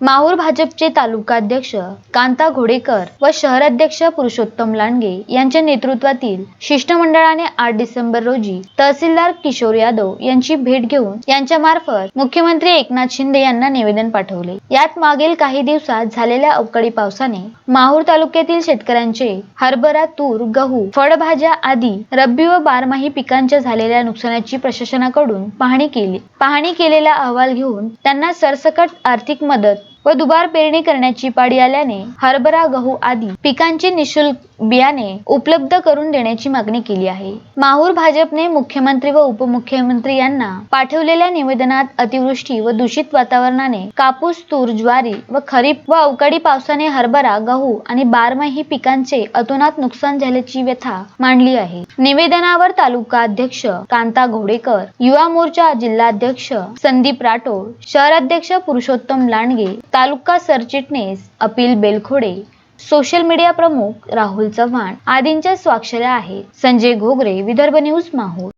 माहूर भाजपचे तालुकाध्यक्ष कांता घोडेकर व शहराध्यक्ष पुरुषोत्तम लांडगे यांच्या नेतृत्वातील शिष्टमंडळाने आठ डिसेंबर रोजी तहसीलदार किशोर यादव यांची भेट घेऊन यांच्या मार्फत मुख्यमंत्री एकनाथ शिंदे यांना निवेदन पाठवले. यात मागील काही दिवसात झालेल्या अवकाळी पावसाने माहूर तालुक्यातील शेतकऱ्यांचे हरभरा तूर गहू फळभाज्या आदी रब्बी व बारमाही पिकांच्या झालेल्या नुकसानाची प्रशासनाकडून पाहणी केली. पाहणी केलेला अहवाल घेऊन त्यांना सरसकट आर्थिक मदत व दुबार पेरणी करण्याची पाळी आल्याने हरभरा गहू आदी पिकांची निशुल्क बियाणे उपलब्ध करून देण्याची मागणी केली आहे. माहूर भाजपने मुख्यमंत्री व उपमुख्यमंत्री यांना पाठवलेल्या निवेदनात अतिवृष्टी व दूषित वातावरणाने कापूस तूर ज्वारी व खरीप व अवकाळी पावसाने हरभरा गहू आणि बारमाही पिकांचे अतोनात नुकसान झाल्याची व्यथा मांडली आहे. निवेदनावर तालुका अध्यक्ष कांता घोडेकर युवा मोर्चा जिल्हाध्यक्ष संदीप राठोड शहराध्यक्ष पुरुषोत्तम लांडगे तालुका सरचिटणीस अपिल बेलखोडे सोशल मीडिया प्रमुख राहुल चव्हाण आदींच्या स्वाक्षऱ्या आहेत संजय घोगरे विदर्भ न्यूज माहूर.